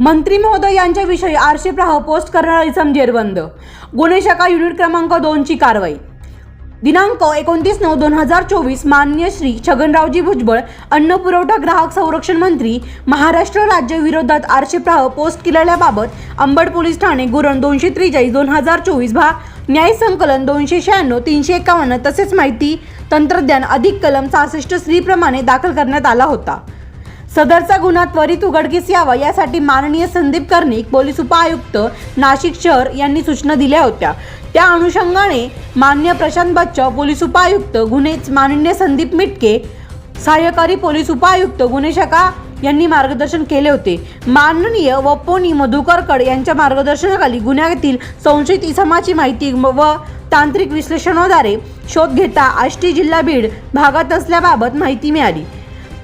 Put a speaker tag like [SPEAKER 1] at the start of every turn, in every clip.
[SPEAKER 1] मंत्री महोदय यांच्याविषयी आरशे प्रवाह पोस्ट करणारा इसम जेरबंद. गुन्हे शाखा युनिट क्रमांक दोनची कारवाई. दिनांक एकोणतीस नऊ दोन हजार चोवीस मान्य श्री छगनरावजी भुजबळ अन्न पुरवठा ग्राहक संरक्षण मंत्री महाराष्ट्र राज्य विरोधात आरशे पोस्ट केलेल्याबाबत अंबड पोलीस ठाणे गुरण दोनशे त्रेचाळीस दोन हजार चोवीस भा न्याय संकलन दोनशे शहाण्णव तीनशे एकावन्न तसेच माहिती तंत्रज्ञान अधिक कलम सहासष्ट स्त्रीप्रमाणे दाखल करण्यात आला होता. सदरचा गुन्हा त्वरित उघडकीस यावा यासाठी माननीय संदीप कर्णिक पोलीस उपआयुक्त नाशिक शहर यांनी सूचना दिल्या होत्या. त्या अनुषंगाने मान्य प्रशांत बच्चाव पोलीस उपायुक्त गुन्हे माननीय संदीप मिटके सहाय्यकारी पोलीस उपायुक्त गुन्हे शाखा यांनी मार्गदर्शन केले होते. माननीय व पोनी मधुकरकड यांच्या मार्गदर्शनाखाली गुन्ह्यातील संशयित इसमाची माहिती व तांत्रिक विश्लेषणाद्वारे शोध घेता आष्टी जिल्हा बीड भागात असल्याबाबत माहिती मिळाली.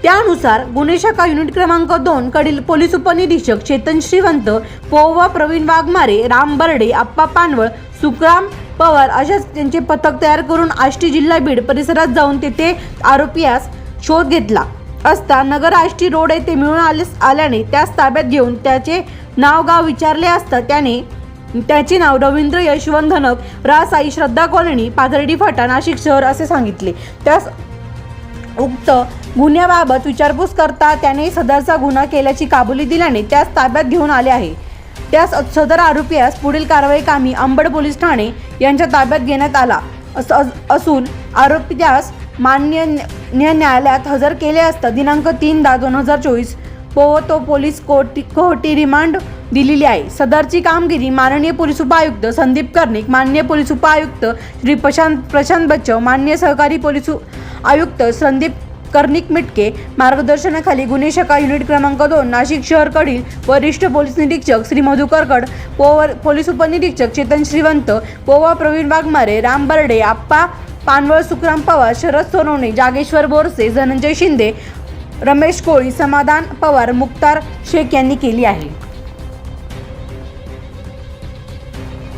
[SPEAKER 1] त्यानुसार गुन्हे शाखा युनिट क्रमांक दोन कडील पोलीस उपनिरीक्षक चेतन श्रीवंत पोवा प्रवीण वाघमारे राम बर्डे आप्पा पानवळ सुखराम पवार अशा त्यांचे पथक तयार करून आष्टी जिल्हा बीड परिसरात जाऊन तेथे आरोपीयास शोध घेतला. असता नगर आष्टी रोड येथे मिळून आले आल्याने त्यास ताब्यात घेऊन त्याचे नाव गाव विचारले असता त्याने त्याचे नाव रवींद्र यशवंत धनक रासाई श्रद्धा कॉलनी पाथर्डी फाटा नाशिक शहर असे सांगितले. त्यास उक्त गुन्ह्याबाबत विचारपूस करता त्याने सदरचा गुन्हा केल्याची काबुली दिल्याने त्यास ताब्यात घेऊन आले आहे. त्यास सदर आरोपीस पुढील कारवाई कामी अंबड पोलीस ठाणे यांच्या ताब्यात घेण्यात आला अस- असून आरोपी त्यास मान्य न्या- न्यायालयात हजर केले असता दिनांक तीन दहा दोन हजार चोवीस पोवतो पोलीस कोटी कोहटी रिमांड दिलेली आहे. सदरची कामगिरी माननीय पोलीस उपायुक्त संदीप कर्णिक माननीय पोलीस उपायुक्त श्री प्रशांत प्रशांत बच्चव माननीय सहकारी पोलीस आयुक्त संदीप कर्णिक मिटके मार्गदर्शनाखाली गुन्हे शाखा युनिट क्रमांक दोन नाशिक शहरकडील वरिष्ठ पोलीस निरीक्षक श्री मधुकरकड पोवर पोलीस उपनिरीक्षक चेतन श्रीवंत पोवा प्रवीण वाघमारे राम बर्डे आप्पा पानवळ सुखराम पवार शरद सोनवणे जागेश्वर बोरसे धनंजय शिंदे रमेश कोळी समाधान पवार मुक्तार शेख यांनी केली आहे.